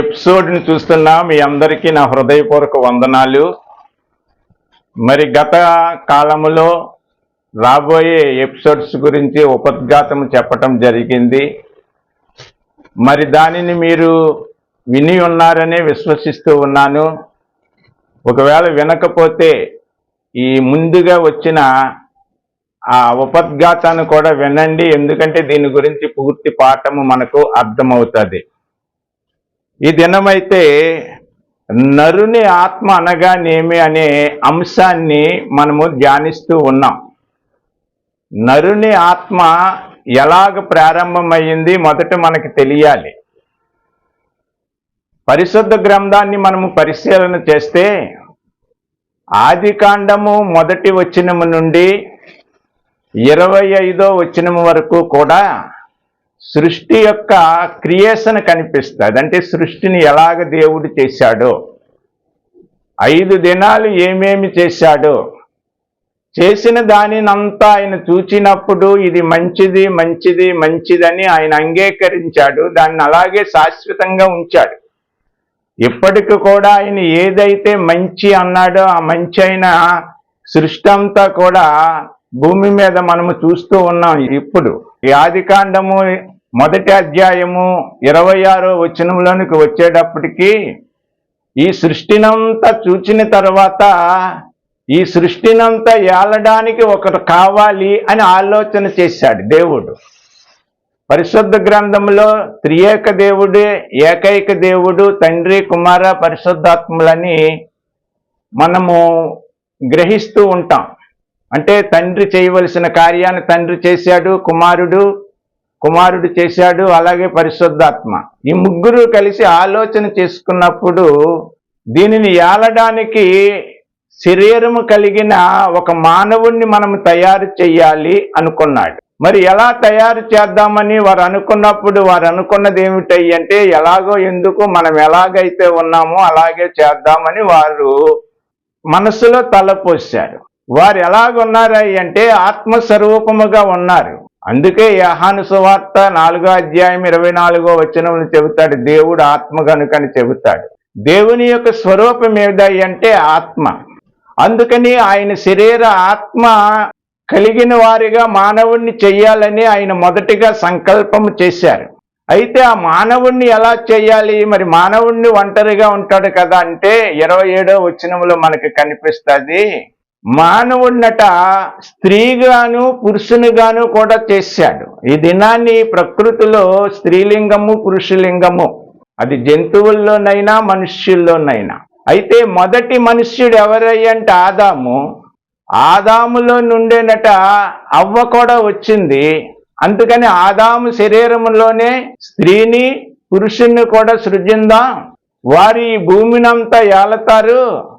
ఎపిసోడ్ని చూస్తున్న మీ అందరికీ నా హృదయపూర్వక వందనాలు. మరి గత కాలములో రాబోయే ఎపిసోడ్స్ గురించి ఉపద్ఘాతం చెప్పటం జరిగింది. మరి దానిని మీరు విని ఉన్నారనే విశ్వసిస్తూ ఉన్నాను. ఒకవేళ వినకపోతే ఈ ముందుగా వచ్చిన ఆ ఉపద్ఘాతాన్ని కూడా వినండి. ఎందుకంటే దీని గురించి పూర్తి పాఠము మనకు అర్థమవుతుంది. ఈ దినమైతే నరుని ఆత్మ అనగానేమి అనే అంశాన్ని మనము ధ్యానిస్తూ ఉన్నాం. నరుని ఆత్మ ఎలాగ ప్రారంభమైంది మొదట మనకి తెలియాలి. పరిశుద్ధ గ్రంథాన్ని మనము పరిశీలన చేస్తే ఆది కాండము మొదటి వచనము నుండి ఇరవై ఐదో వచనము వరకు కూడా సృష్టి యొక్క క్రియేషన్ కనిపిస్తుంది. అంటే సృష్టిని ఎలాగ దేవుడు చేశాడో? ఐదు దినాలు ఏమేమి చేశాడో? చేసిన దానినంతా ఆయన చూచినప్పుడు ఇది మంచిది మంచిది మంచిదని ఆయన అంగీకరించాడు. దాన్ని అలాగే శాశ్వతంగా ఉంచాడు. ఇప్పటికి కూడా ఆయన ఏదైతే మంచి అన్నాడో ఆ మంచి అయిన సృష్టి అంతా కూడా భూమి మీద మనము చూస్తూ ఉన్నాం. ఇప్పుడు ఈ ఆది కాండము మొదటి అధ్యాయము ఇరవై ఆరో వచనంలోనికి వచ్చేటప్పటికీ ఈ సృష్టినంతా చూచిన తర్వాత ఈ సృష్టినంతా ఏలడానికి ఒకరు కావాలి అని ఆలోచన చేశాడు దేవుడు. పరిశుద్ధ గ్రంథంలో త్రియేక దేవుడే ఏకైక దేవుడు తండ్రి కుమార పరిశుద్ధాత్ములని మనము గ్రహిస్తూ ఉంటాం. అంటే తండ్రి చేయవలసిన కార్యాన్ని తండ్రి చేశాడు కుమారుడు కుమారుడు చేశాడు అలాగే పరిశుద్ధాత్మ. ఈ ముగ్గురు కలిసి ఆలోచన చేసుకున్నప్పుడు దీనిని ఏలడానికి శరీరము కలిగిన ఒక మానవుణ్ణి మనం తయారు చేయాలి అనుకున్నాడు. మరి ఎలా తయారు చేద్దామని వారు అనుకున్నప్పుడు వారు అనుకున్నది ఏమిటి అంటే ఎలాగో ఎందుకు మనం ఎలాగైతే ఉన్నామో అలాగే చేద్దామని వారు మనసులో తలపోశారు. వారు ఎలాగున్నారు అంటే ఆత్మస్వరూపముగా ఉన్నారు. అందుకే యహాను సువార్త నాలుగో అధ్యాయం ఇరవై నాలుగో వచనములు చెబుతాడు దేవుడు ఆత్మ కనుకని చెబుతాడు. దేవుని యొక్క స్వరూపం ఏమిటి అంటే ఆత్మ. అందుకని ఆయన శరీర ఆత్మ కలిగిన వారిగా మానవుణ్ణి చెయ్యాలని ఆయన మొదటిగా సంకల్పం చేశారు. అయితే ఆ మానవుణ్ణి ఎలా చేయాలి? మరి మానవుణ్ణి ఒంటరిగా ఉంటాడు కదా అంటే ఇరవై ఏడో వచనంలో మనకి కనిపిస్తుంది మానవుడినట స్త్రీగాను పురుషునిగాను కూడా చేశాడు. ఈ దినాన్ని ప్రకృతిలో స్త్రీలింగము పురుషులింగము. అది జంతువుల్లోనైనా మనుష్యుల్లోనైనా. అయితే మొదటి మనుష్యుడు ఎవరయ్యంట ఆదాము. ఆదాములో నుండేనట అవ్వ కూడా వచ్చింది. అందుకని ఆదాము శరీరంలోనే స్త్రీని పురుషుణ్ణి కూడా సృజిందాం. వారి భూమినంతా ఏలతారు.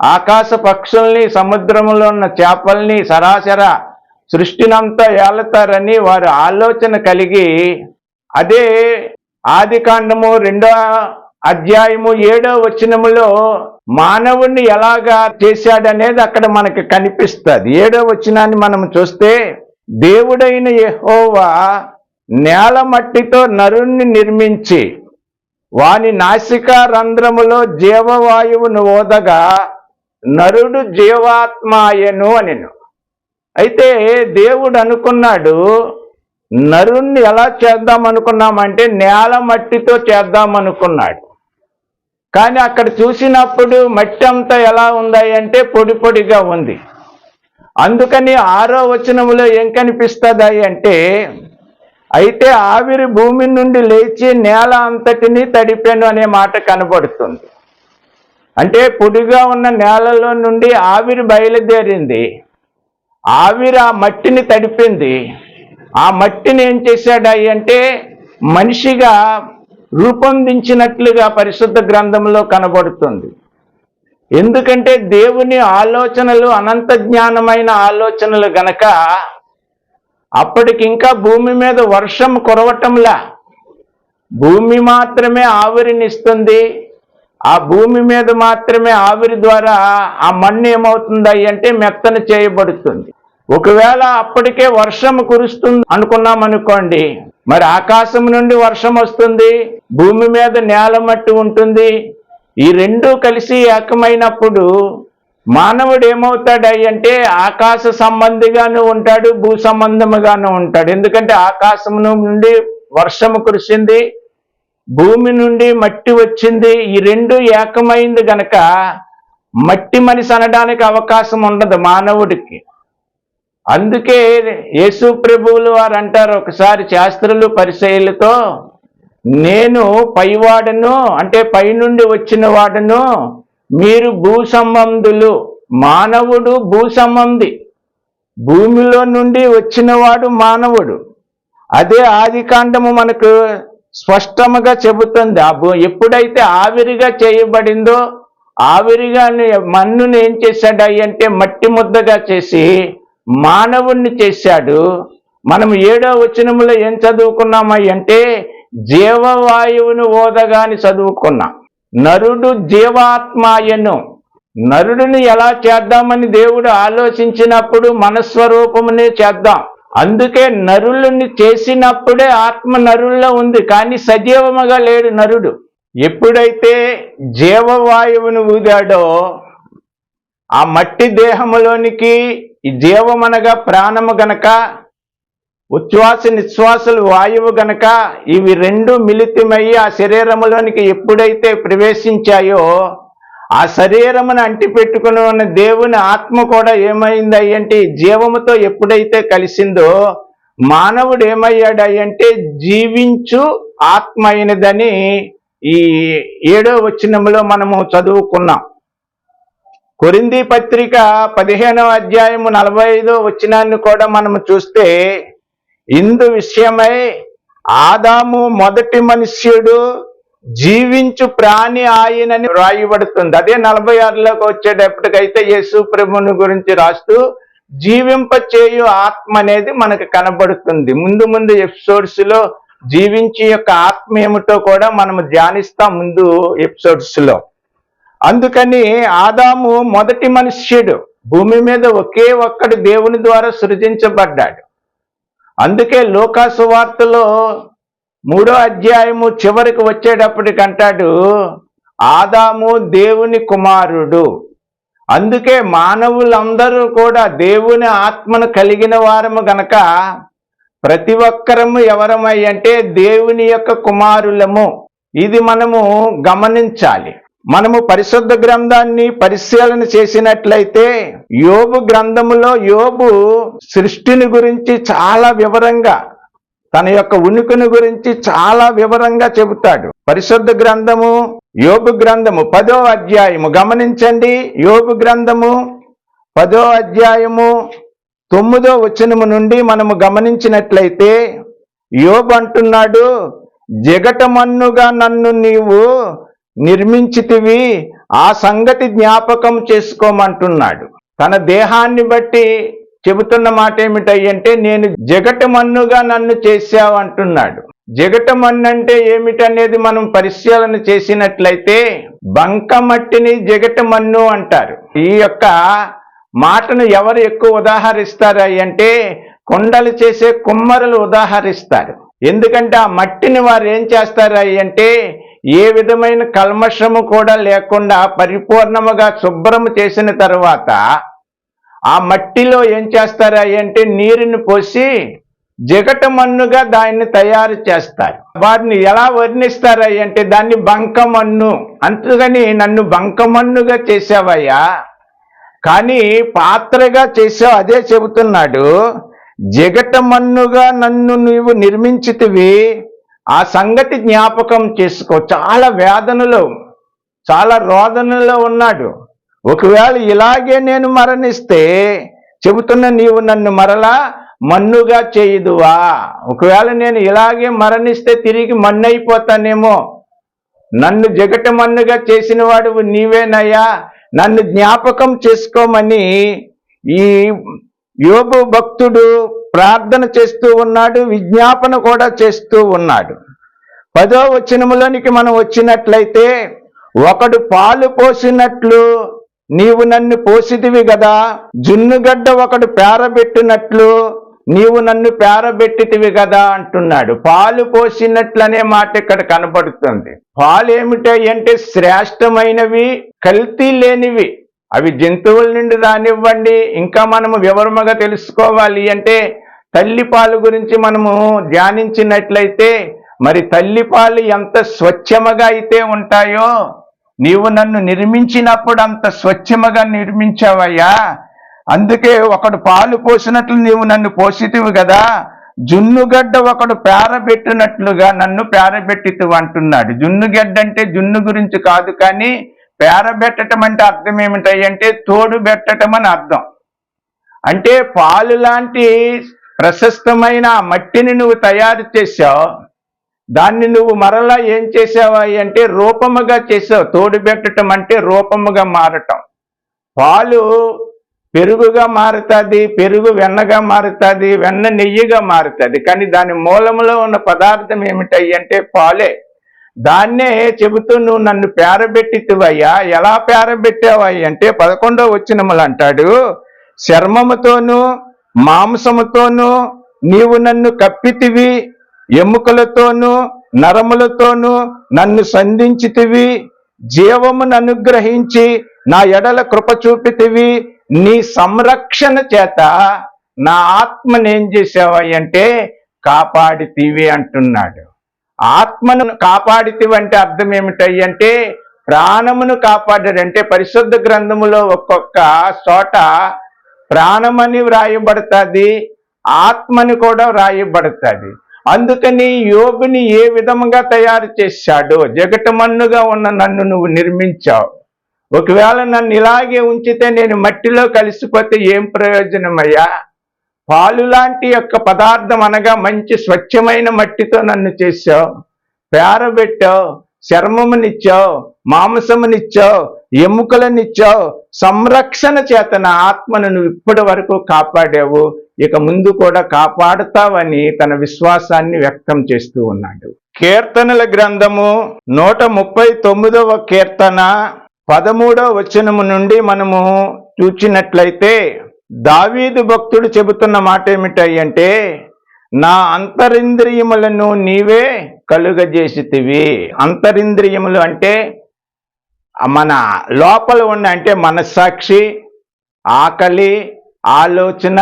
ఆకాశ పక్షుల్ని సముద్రంలో ఉన్న చేపల్ని సరాసర సృష్టినంతా ఏలతారని వారు ఆలోచన కలిగి అదే ఆది కాండము రెండో అధ్యాయము ఏడో వచనములో మానవుణ్ణి ఎలాగా చేశాడనేది అక్కడ మనకి కనిపిస్తుంది. ఏడో వచనాన్ని మనం చూస్తే దేవుడైన యహోవా నేల మట్టితో నరుణ్ణి నిర్మించి వాని నాసికా రంధ్రములో జీవవాయువును ఓదగా నరుడు జీవాత్మాయను అని అయితే దేవుడు అనుకున్నాడు నరుణ్ణి ఎలా చేద్దాం అనుకున్నామంటే నేల మట్టితో చేద్దాం అనుకున్నాడు కానీ అక్కడ చూసినప్పుడు మట్టి అంతా ఎలా ఉందాయంటే పొడి పొడిగా ఉంది. అందుకని ఆరో వచనంలో ఏం కనిపిస్తుంది అంటే అయితే ఆవిరి భూమి నుండి లేచి నేల అంతటిని తడిపాను అనే మాట కనబడుతుంది. అంటే పొడిగా ఉన్న నేలలో నుండి ఆవిరి బయలుదేరింది. ఆవిరి ఆ మట్టిని తడిపింది. ఆ మట్టిని ఏం చేశాడు అంటే మనిషిగా రూపొందించినట్లుగా పరిశుద్ధ గ్రంథంలో కనబడుతుంది. ఎందుకంటే దేవుని ఆలోచనలు అనంత జ్ఞానమైన ఆలోచనలు గనక అప్పటికింకా భూమి మీద వర్షం కురవటంలా భూమి మాత్రమే ఆవిరినిస్తుంది ఆ భూమి మీద మాత్రమే ఆవిరి ద్వారా ఆ మన్ను ఏమవుతుంది అంటే మెత్తన చేయబడుతుంది. ఒకవేళ అప్పటికే వర్షం కురుస్తుంది అనుకున్నాం అనుకోండి మరి ఆకాశం నుండి వర్షం వస్తుంది భూమి మీద నేల మట్టి ఉంటుంది ఈ రెండూ కలిసి ఏకమైనప్పుడు మానవుడు ఏమవుతాడు అంటే ఆకాశ సంబంధిగాను ఉంటాడు భూ సంబంధముగాను ఉంటాడు. ఎందుకంటే ఆకాశం నుండి వర్షము కురిసింది భూమి నుండి మట్టి వచ్చింది. ఈ రెండు ఏకమైంది గనక మట్టి మనిషి అనడానికి అవకాశం ఉండదు మానవుడికి. అందుకే యేసు ప్రభువులు వారు అంటారు ఒకసారి శాస్త్రులు పరిశైలతో నేను పైవాడను అంటే పైనుండి వచ్చిన వాడను మీరు భూ సంబంధులు మానవుడు భూ సంబంధి భూమిలో నుండి వచ్చినవాడు మానవుడు. అదే ఆది మనకు స్పష్టముగా చెబుతుంది. ఎప్పుడైతే ఆవిరిగా చేయబడిందో ఆవిరిగా మన్నుని ఏం చేశాడు అంటే మట్టి ముద్దగా చేసి మానవుణ్ణి చేశాడు. మనం ఏడో వచనములో ఏం చదువుకున్నామై అంటే జీవవాయువును ఓదగాని చదువుకున్నాం. నరుడు జీవాత్మాయను. నరుడిని ఎలా చేద్దామని దేవుడు ఆలోచించినప్పుడు మనస్వరూపమునే చేద్దాం. అందుకే నరులని చేసినప్పుడే ఆత్మ నరుల్లో ఉంది కానీ సజీవముగా లేడు నరుడు. ఎప్పుడైతే జీవవాయువును ఊదాడో ఆ మట్టి దేహములోనికి ఈ జీవమనగా ప్రాణము గనక ఉచ్ఛ్వాస నిశ్వాసలు వాయువు గనక ఇవి రెండు మిళితమయ్యి ఆ శరీరములోనికి ఎప్పుడైతే ప్రవేశించాయో ఆ శరీరమును అంటిపెట్టుకుని ఉన్న దేవుని ఆత్మ కూడా ఏమైంది అయ్యంటే జీవముతో ఎప్పుడైతే కలిసిందో మానవుడు ఏమయ్యాడు అయ్యంటే జీవించు ఆత్మ అయినదని ఈ ఏడో వచనంలో మనము చదువుకున్నాం. కొరింది పత్రిక పదిహేనవ అధ్యాయము నలభై ఐదో వచనాన్ని కూడా మనము చూస్తే ఇందు విషయమై ఆదాము మొదటి మనుష్యుడు జీవించు ప్రాణి ఆయనని రాయబడుతుంది అదే నలభై ఆరులోకి వచ్చేటప్పటికైతే యేసు ప్రభుని గురించి రాస్తూ జీవింప చేయు ఆత్మ అనేది మనకు కనబడుతుంది. ముందు ముందు ఎపిసోడ్స్లో జీవించి యొక్క ఆత్మ ఏమిటో కూడా మనం ధ్యానిస్తాం ముందు ఎపిసోడ్స్లో అందుకని ఆదాము మొదటి మనుష్యుడు భూమి మీద ఒకే ఒక్కడు దేవుని ద్వారా సృజించబడ్డాడు. అందుకే లోకాసు వార్తలో మూడో అధ్యాయము చివరికి వచ్చేటప్పటికంటాడు ఆదాము దేవుని కుమారుడు. అందుకే మానవులందరూ కూడా దేవుని ఆత్మను కలిగిన వారము గనక ప్రతి ఒక్కరము ఎవరమై అంటే దేవుని యొక్క కుమారులము. ఇది మనము గమనించాలి. మనము పరిశుద్ధ గ్రంథాన్ని పరిశీలన చేసినట్లయితే యోబు గ్రంథములో యోబు సృష్టిని గురించి చాలా వివరంగా తన యొక్క ఉనికిని గురించి చాలా వివరంగా చెబుతాడు. పరిశుద్ధ గ్రంథము యోగు గ్రంథము పదో అధ్యాయము. గమనించండి యోగు గ్రంథము పదో అధ్యాయము తొమ్మిదో వచనము నుండి మనము గమనించినట్లయితే యోబు అంటున్నాడు జగటమన్నుగా నన్ను నీవు నిర్మించితివి ఆ సంగతి జ్ఞాపకం చేసుకోమంటున్నాడు. తన దేహాన్ని బట్టి చెబుతున్న మాట ఏమిటంటే నేను జగటమన్నుగా నన్ను చేశావంటున్నాడు. జగటమన్ను అంటే ఏమిటనేది మనం పరిశీలన చేసినట్లయితే బంకమట్టిని జగటమన్ను అంటారు. ఈ యొక్క మాటను ఎవరు ఎక్కువ ఉదాహరిస్తారు అంటే కొండలు చేసే కుమ్మరులు ఉదాహరిస్తారు. ఎందుకంటే ఆ మట్టిని వారు ఏం చేస్తారు అంటే ఏ విధమైన కల్మషము కూడా లేకుండా పరిపూర్ణముగా శుభ్రము చేసిన తర్వాత ఆ మట్టిలో ఏం చేస్తారా అంటే నీరుని పోసి జగటమన్నుగా దాన్ని తయారు చేస్తారు. వారిని ఎలా వర్ణిస్తారా అంటే దాన్ని బంకమన్ను. అంతగాని నన్ను బంకమన్నుగా చేసావయ్యా. కానీ పాత్రగా చేసావు అదే చెబుతున్నాడు. జగటమన్నుగా నన్ను నువ్వు నిర్మించితివి. ఆ సంగతి జ్ఞాపకం చేసుకో. చాలా వేదనలో చాలా రోదనలో ఉన్నాడు. ఒకవేళ ఇలాగే నేను మరణిస్తే చెబుతున్న నీవు నన్ను మరలా మన్నుగా చేయుదువా? ఒకవేళ నేను ఇలాగే మరణిస్తే తిరిగి మన్ను అయిపోతానేమో నన్ను జగట మన్నుగా చేసిన వాడు నీవేనయ్యా. నన్ను జ్ఞాపకం చేసుకోమని ఈ యోగు భక్తుడు ప్రార్థన చేస్తూ ఉన్నాడు విజ్ఞాపన కూడా చేస్తూ ఉన్నాడు. పదో వచనములోనికి మనం వచ్చినట్లయితే ఒకడు పాలు పోసినట్లు నీవు నన్ను పోసిదివి కదా జున్నుగడ్డ ఒకడు పేరబెట్టినట్లు నీవు నన్ను పేరబెట్టితివి కదా అంటున్నాడు. పాలు పోసినట్లనే మాట ఇక్కడ కనబడుతుంది. పాలు ఏమిటంటే శ్రేష్టమైనవి కల్తీ లేనివి. అవి జంతువుల నుండి రానివ్వండి. ఇంకా మనము వివరముగా తెలుసుకోవాలి అంటే తల్లి పాలు గురించి మనము ధ్యానించినట్లయితే మరి తల్లి పాలు ఎంత స్వచ్ఛముగా అయితే ఉంటాయో నీవు నన్ను నిర్మించినప్పుడు అంత స్వచ్ఛముగా నిర్మించావయ్యా. అందుకే ఒకడు పాలు పోసినట్లు నీవు నన్ను పోసితివి కదా జున్నుగడ్డ ఒకడు పేరబెట్టినట్లుగా నన్ను పేరబెట్టితు అంటున్నాడు. జున్నుగడ్డ అంటే జున్ను గురించి కాదు కానీ పేరబెట్టడం అంటే అర్థం ఏమిటంటే తోడు పెట్టడం అని అర్థం. అంటే పాలు లాంటి ప్రశస్తమైన మట్టిని నువ్వు తయారు చేశావు. దాన్ని నువ్వు మరలా ఏం చేసావా అంటే రూపముగా చేసావు. తోడుపెట్టడం అంటే రూపముగా మారటం. పాలు పెరుగుగా మారుతుంది పెరుగు వెన్నగా మారుతుంది వెన్న నెయ్యిగా మారుతుంది. కానీ దాని మూలంలో ఉన్న పదార్థం ఏమిటయ్యి అంటే పాలే. దాన్నే చెబుతూ నువ్వు నన్ను పేరబెట్టితివయ్యా. ఎలా పేరబెట్టావయ్య అంటే పదకొండో వచ్చినములు అంటాడు. చర్మముతోనూ మాంసముతోనూ నీవు నన్ను కప్పితివి ఎముకలతోనూ నరములతోనూ నన్ను సంధించితివి జీవమును అనుగ్రహించి నా ఎడల కృప చూపితివి నీ సంరక్షణ చేత నా ఆత్మనేం చేసావా అంటే కాపాడితివి అంటున్నాడు. ఆత్మను కాపాడితివంటే అర్థం ఏమిటంటే ప్రాణమును కాపాడాడంటే పరిశుద్ధ గ్రంథములో ఒక్కొక్క చోట ప్రాణమని వ్రాయబడుతుంది ఆత్మని కూడా వ్రాయబడుతుంది. అందుకని యోగుని ఏ విధముగా తయారు చేశాడో జగటమన్నుగా ఉన్న నన్ను నువ్వు నిర్మించావు. ఒకవేళ నన్ను ఇలాగే ఉంచితే నేను మట్టిలో కలిసిపోతే ఏం ప్రయోజనమయ్యా? పాలు లాంటి యొక్క పదార్థం అనగా మంచి స్వచ్ఛమైన మట్టితో నన్ను చేశావు. పేరబెట్టావు చర్మమునిచ్చావు మాంసమునిచ్చావు ఎముకలనిచ్చావు సంరక్షణ చేత నా ఆత్మను నువ్వు ఇప్పటి వరకు కాపాడావు. ఇక ముందు కూడా కాపాడుతావని తన విశ్వాసాన్ని వ్యక్తం చేస్తూ ఉన్నాడు. కీర్తనల గ్రంథము నూట ముప్పై తొమ్మిదవ కీర్తన పదమూడవ వచనము నుండి మనము చూచినట్లయితే దావీదు భక్తుడు చెబుతున్న మాట ఏమిటంటే నా అంతరింద్రియములను నీవే కలుగజేసితివి. అంతరింద్రియములు అంటే మన లోపల ఉన్న అంటే మనస్సాక్షి ఆకలి ఆలోచన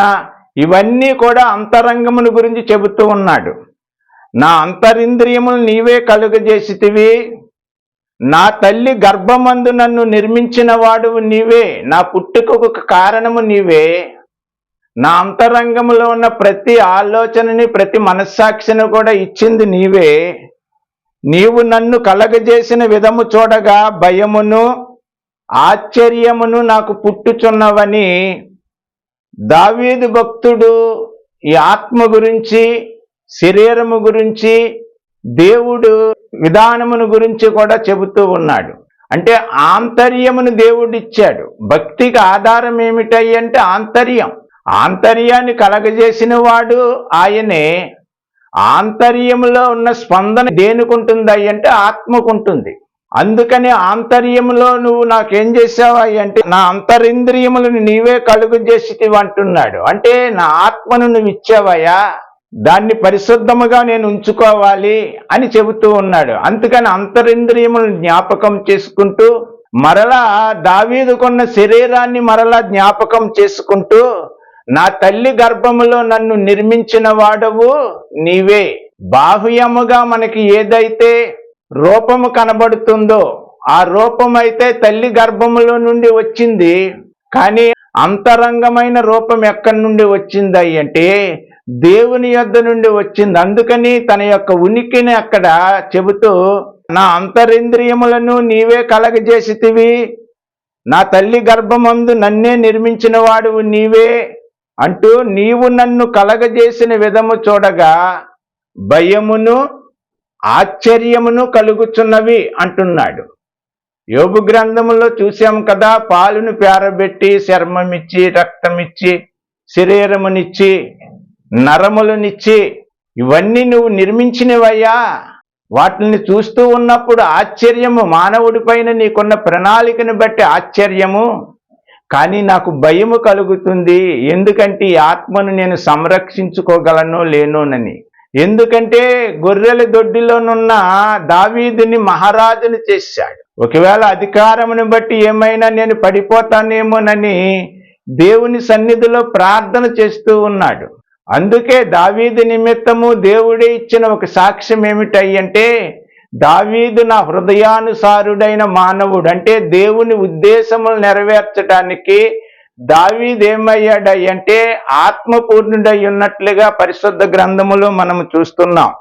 ఇవన్నీ కూడా అంతరంగమును గురించి చెబుతూ ఉన్నాడు. నా అంతరింద్రియములు నీవే కలుగజేసితివి. నా తల్లి గర్భమందు నన్ను నిర్మించిన వాడువు నీవే. నా పుట్టుకకు కారణము నీవే. నా అంతరంగంలో ఉన్న ప్రతి ఆలోచనని ప్రతి మనస్సాక్షిని కూడా ఇచ్చింది నీవే. నీవు నన్ను కలగజేసిన విధము చూడగా భయమును ఆశ్చర్యమును నాకు పుట్టుచున్నవని దావీదు భక్తుడు ఈ ఆత్మ గురించి శరీరము గురించి దేవుడు విధానమును గురించి కూడా చెబుతూ ఉన్నాడు. అంటే ఆంతర్యమును దేవుడిచ్చాడు. భక్తికి ఆధారం ఏమిటయ్యి అంటే ఆంతర్యం. ఆంతర్యాన్ని కలగజేసిన వాడు ఆయనే. ఆంతర్యములో ఉన్న స్పందన దేనికుంటుంది అంటే ఆత్మకుంటుంది. అందుకని ఆంతర్యంలో నువ్వు నాకేం చేసావా అంటే నా అంతరింద్రియములను నీవే కలుగు చేసి అంటున్నాడు. అంటే నా ఆత్మను నువ్వు ఇచ్చావయ్యా దాన్ని పరిశుద్ధముగా నేను ఉంచుకోవాలి అని చెబుతూ ఉన్నాడు. అందుకని అంతరింద్రియములను జ్ఞాపకం చేసుకుంటూ మరలా దావీదుకున్న శరీరాన్ని మరలా జ్ఞాపకం చేసుకుంటూ నా తల్లి గర్భములో నన్ను నిర్మించిన వాడవు నీవే. బాహ్యముగా మనకి ఏదైతే రూపము కనబడుతుందో ఆ రూపమైతే తల్లి గర్భములో నుండి వచ్చింది కానీ అంతరంగమైన రూపం ఎక్కడి నుండి వచ్చింది అంటే దేవుని యొద్ద నుండి వచ్చింది. అందుకని తన యొక్క ఉనికిని అక్కడ చెబుతూ నా అంతరింద్రియములను నీవే కలగజేసితివి నా తల్లి గర్భమందు నన్నే నిర్మించిన వాడువు నీవే అంటూ నీవు నన్ను కలగజేసిన విధము చూడగా భయమును ఆశ్చర్యమును కలుగుచున్నవి అంటున్నాడు. యోగు గ్రంథములో చూశాం కదా పాలును పేరబెట్టి చర్మమిచ్చి రక్తమిచ్చి శరీరమునిచ్చి నరములనిచ్చి ఇవన్నీ నువ్వు నిర్మించినవయ్యా. వాటిని చూస్తూ ఉన్నప్పుడు ఆశ్చర్యము మానవుడి పైన నీకున్న ప్రణాళికను బట్టి ఆశ్చర్యము. కానీ నాకు భయము కలుగుతుంది ఎందుకంటే ఈ ఆత్మను నేను సంరక్షించుకోగలను లేనోనని. ఎందుకంటే గొర్రెల దొడ్డిలోనున్న దావీదుని మహారాజుని చేశాడు. ఒకవేళ అధికారమును బట్టి ఏమైనా నేను పడిపోతానేమోనని దేవుని సన్నిధిలో ప్రార్థన చేస్తూ ఉన్నాడు. అందుకే దావీదు నిమిత్తము దేవుడే ఇచ్చిన ఒక సాక్ష్యం ఏమిటంటే దావీదు నా హృదయానుసారుడైన మానవుడు. అంటే దేవుని ఉద్దేశములు నెరవేర్చడానికి దావీదేమయ్యాడై అంటే ఆత్మపూర్ణుడై ఉన్నట్లుగా పరిశుద్ధ గ్రంథములో మనం చూస్తున్నాం.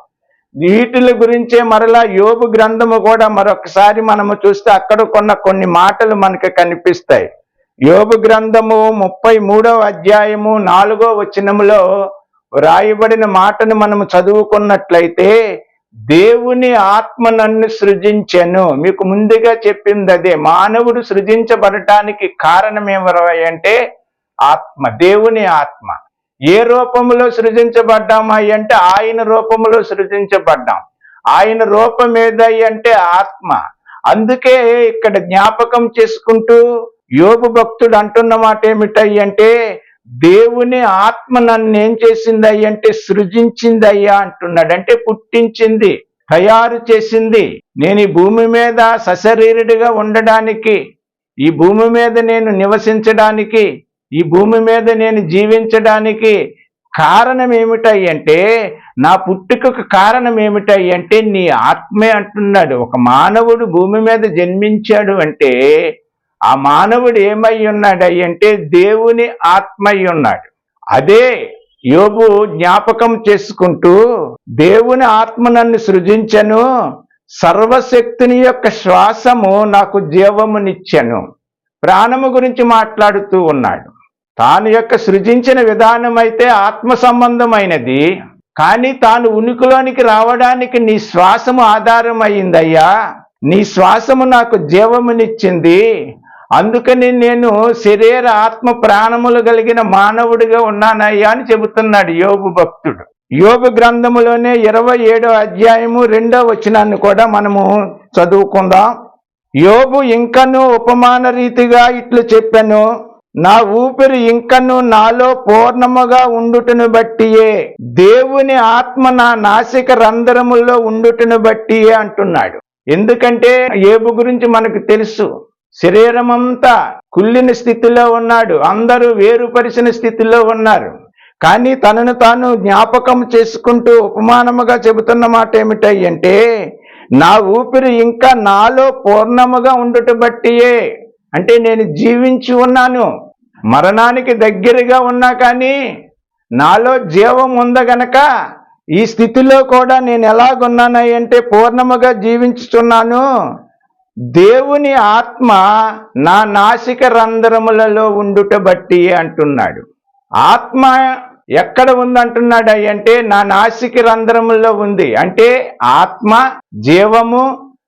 వీటిల గురించే మరలా యోబు గ్రంథము కూడా మరొకసారి మనము చూస్తే అక్కడ కొన్న కొన్ని మాటలు మనకు కనిపిస్తాయి. యోబు గ్రంథము ముప్పై అధ్యాయము నాలుగో వచనములో వ్రాయబడిన మాటను మనము చదువుకున్నట్లయితే దేవుని ఆత్మ నన్ను సృజించెను. మీకు ముందుగా చెప్పింది అదే. మానవుడు సృజించబడటానికి కారణం అంటే ఆత్మ దేవుని ఆత్మ. ఏ రూపంలో సృజించబడ్డామా అంటే ఆయన రూపంలో సృజించబడ్డాం. ఆయన రూపం ఏదయ్యంటే ఆత్మ. అందుకే ఇక్కడ జ్ఞాపకం చేసుకుంటూ యోగు భక్తుడు అంటున్న మాట ఏమిటయ్యి అంటే దేవుని ఆత్మ నన్ను ఏం చేసింది అంటే సృజించిందయ్యా అంటున్నాడు. అంటే పుట్టించింది తయారు చేసింది. నేను ఈ భూమి మీద సశరీరుడిగా ఉండడానికి ఈ భూమి మీద నేను నివసించడానికి ఈ భూమి మీద నేను జీవించడానికి కారణం ఏమిటంటే నా పుట్టుకకు కారణం ఏమిటాయి నీ ఆత్మే అంటున్నాడు. ఒక మానవుడు భూమి మీద జన్మించాడు అంటే ఆ మానవుడు ఏమై ఉన్నాడు అంటే దేవుని ఆత్మై ఉన్నాడు అదే యోబు జ్ఞాపకం చేసుకుంటూ దేవుని ఆత్మ నన్ను సృజించను సర్వశక్తిని యొక్క శ్వాసము నాకు జీవమునిచ్చెను ప్రాణము గురించి మాట్లాడుతూ ఉన్నాడు. తాను యొక్క సృజించిన విధానం అయితే ఆత్మ సంబంధమైనది కానీ తాను ఉనికిలోనికి రావడానికి నీ శ్వాసము ఆధారమైందయ్యా. నీ శ్వాసము నాకు జీవమునిచ్చింది అందుకని నేను శరీర ఆత్మ ప్రాణములు కలిగిన మానవుడిగా ఉన్నానయ్యా అని చెబుతున్నాడు యోగు భక్తుడు. యోగ గ్రంథములోనే ఇరవై ఏడో అధ్యాయము రెండో వచనాన్ని కూడా మనము చదువుకుందాం. యోగు ఇంకను ఉపమాన రీతిగా ఇట్లు చెప్పాను నా ఊపిరి ఇంకను నాలో పూర్ణముగా ఉండుటను బట్టియే దేవుని ఆత్మ నా నాసిక రంధ్రముల్లో ఉండుటను బట్టియే అంటున్నాడు. ఎందుకంటే ఏబు గురించి మనకు తెలుసు శరీరమంతా కుళ్ళిన స్థితిలో ఉన్నాడు. అందరూ వేరుపరిచిన స్థితిలో ఉన్నారు. కానీ తనను తాను జ్ఞాపకం చేసుకుంటూ ఉపమానముగా చెబుతున్న మాట ఏమిటంటే నా ఊపిరి ఇంకా నాలో పూర్ణముగా ఉండుట బట్టియే. అంటే నేను జీవించి ఉన్నాను. మరణానికి దగ్గరగా ఉన్నా కానీ నాలో జీవం ఉందగనక ఈ స్థితిలో కూడా నేను ఎలాగున్నానంటే పూర్ణముగా జీవించుతున్నాను దేవుని ఆత్మ నా నాసిక రంధ్రములలో ఉండుట బట్టి అంటున్నాడు. ఆత్మ ఎక్కడ ఉందంటున్నాడు అంటే నా నాసిక రంధ్రములో ఉంది. అంటే ఆత్మ జీవము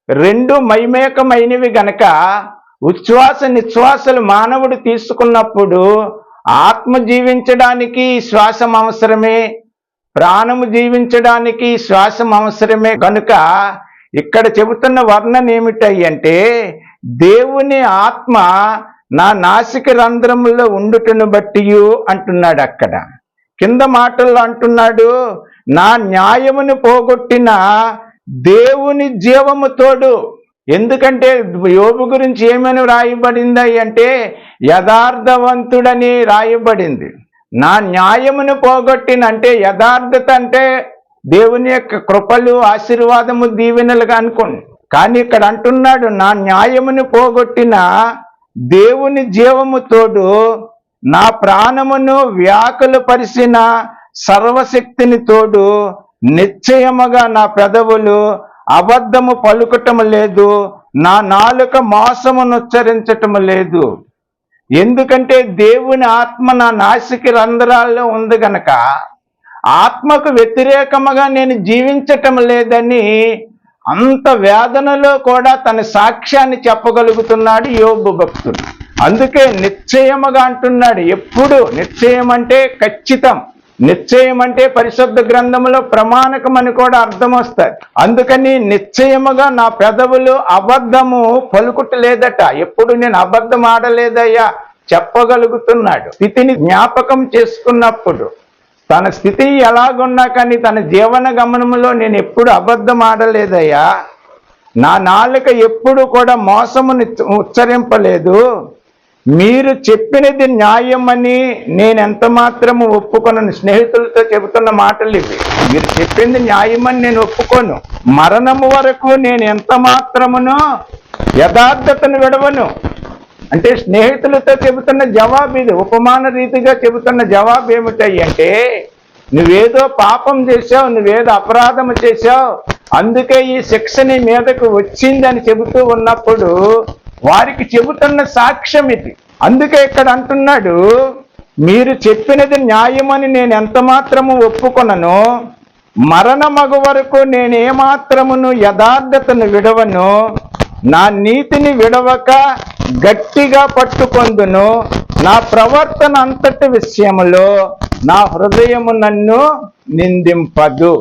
రెండు మైమేకమైనవి గనక ఉచ్ఛ్వాస నిశ్వాసలు మానవుడు తీసుకున్నప్పుడు ఆత్మ జీవించడానికి శ్వాసం అవసరమే ప్రాణము జీవించడానికి శ్వాసం అవసరమే కనుక ఇక్కడ చెబుతున్న వర్ణన ఏమిటంటే దేవుని ఆత్మ నా నాసిక రంధ్రములో ఉండుటను బట్టి అంటున్నాడు అక్కడ. కింద మాటల్లో అంటున్నాడు నా న్యాయమును పోగొట్టిన దేవుని జీవముతోడు ఎందుకంటే యోబు గురించి ఏమని రాయబడింది అంటే యథార్థవంతుడని రాయబడింది నా న్యాయమును పోగొట్టిన అంటే యథార్థత అంటే దేవుని యొక్క కృపలు ఆశీర్వాదము దీవెనలుగా అనుకోండి. కానీ ఇక్కడ అంటున్నాడు నా న్యాయమును పోగొట్టిన దేవుని జీవము తోడు నా ప్రాణమును వ్యాకులు పరిచిన సర్వశక్తిని తోడు నిశ్చయముగా నా పెదవులు అబద్ధము పలుకటము లేదు నా నాలుక మోసమును ఉచ్చరించటము లేదు. ఎందుకంటే దేవుని ఆత్మ నా నాసికి రంధ్రాల్లో ఉంది గనక ఆత్మకు వ్యతిరేకముగా నేను జీవించటం లేదని అంత వేదనలో కూడా తన సాక్ష్యాన్ని చెప్పగలుగుతున్నాడు యోగు భక్తుడు. అందుకే నిశ్చయముగా అంటున్నాడు ఎప్పుడు? నిశ్చయం అంటే ఖచ్చితం. నిశ్చయం అంటే పరిశుద్ధ గ్రంథములో ప్రమాణకమని కూడా అర్థం వస్తుంది అందుకని నిశ్చయముగా నా పెదవులు అబద్ధము పలుకుట లేదట ఎప్పుడు నేను అబద్ధం ఆడలేదయ్యా చెప్పగలుగుతున్నాడు. స్థితిని జ్ఞాపకం చేసుకున్నప్పుడు. తన స్థితి ఎలాగున్నా కానీ తన జీవన గమనంలో నేను ఎప్పుడు అబద్ధం ఆడలేదయ్యా. నా నాలుక ఎప్పుడు కూడా మోసముని ఉచ్చరింపలేదు. మీరు చెప్పినది న్యాయమని నేను ఎంత మాత్రము ఒప్పుకొనను? స్నేహితులతో చెబుతున్న మాటలు ఇవి. మీరు చెప్పింది న్యాయమని నేను ఒప్పుకోను. మరణము వరకు నేను ఎంత మాత్రమును యథార్థతను విడవను. అంటే స్నేహితులతో చెబుతున్న జవాబు ఇది. ఉపమాన రీతిగా చెబుతున్న జవాబు ఏమిటంటే నువ్వేదో పాపం చేశావు నువ్వేదో అపరాధం చేశావు అందుకే ఈ శిక్ష నీ మీదకు వచ్చిందని చెబుతూ ఉన్నప్పుడు వారికి చెబుతున్న సాక్ష్యం ఇది. అందుకే ఇక్కడ అంటున్నాడు మీరు చెప్పినది న్యాయమని నేను ఎంత మాత్రము ఒప్పుకొనను మరణమగు వరకు నేనేమాత్రమును యథార్థతను విడవను నా నీతిని విడవక గట్టిగా పట్టుకొందును. నా ప్రవర్తన అంతటి విషయంలో నా హృదయము నన్ను నిందింపదు.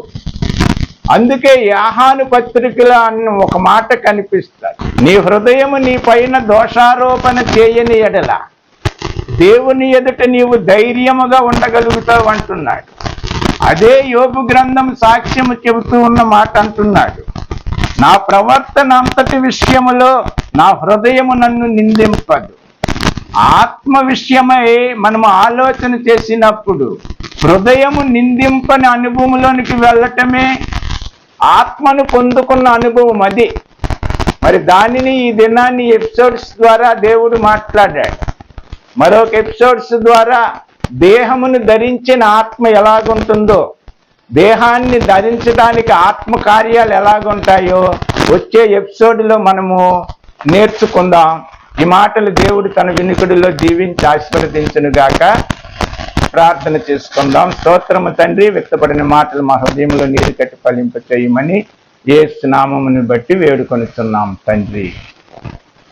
అందుకే యాహాను పత్రికలో అన్న ఒక మాట కనిపిస్తారు నీ హృదయము నీ పైన దోషారోపణ చేయని ఎడల దేవుని ఎదుట నీవు ధైర్యముగా ఉండగలుగుతావు అంటున్నాడు. అదే యోగు గ్రంథం సాక్ష్యము చెబుతూ ఉన్న మాట అంటున్నాడు. నా ప్రవర్తన అంతటి విషయములో నా హృదయము నన్ను నిందింపదు. ఆత్మ విషయమై మనము ఆలోచన చేసినప్పుడు హృదయము నిందింపని అనుభవంలోనికి వెళ్ళటమే ఆత్మను పొందుకున్న అనుభవం అది. మరి దానిని ఈ దినాన్ని ఎపిసోడ్స్ ద్వారా దేవుడు మాట్లాడాడు. మరొక ఎపిసోడ్స్ ద్వారా దేహమును ధరించిన ఆత్మ ఎలాగుంటుందో దేహాన్ని ధరించడానికి ఆత్మకార్యాలు ఎలాగుంటాయో వచ్చే ఎపిసోడ్లో మనము నేర్చుకుందాం. ఈ మాటలు దేవుడు తన వినికుడిలో దీవించి ఆశీర్వదించునుగాక. ప్రార్థన చేసుకుందాం. స్తోత్రము తండ్రి వ్యక్తపడిన మాటలు మా హృదయంలో నీరు కట్టి ఫలింప చేయమని ఏ స్నామముని బట్టి వేడుకొనిస్తున్నాం తండ్రి.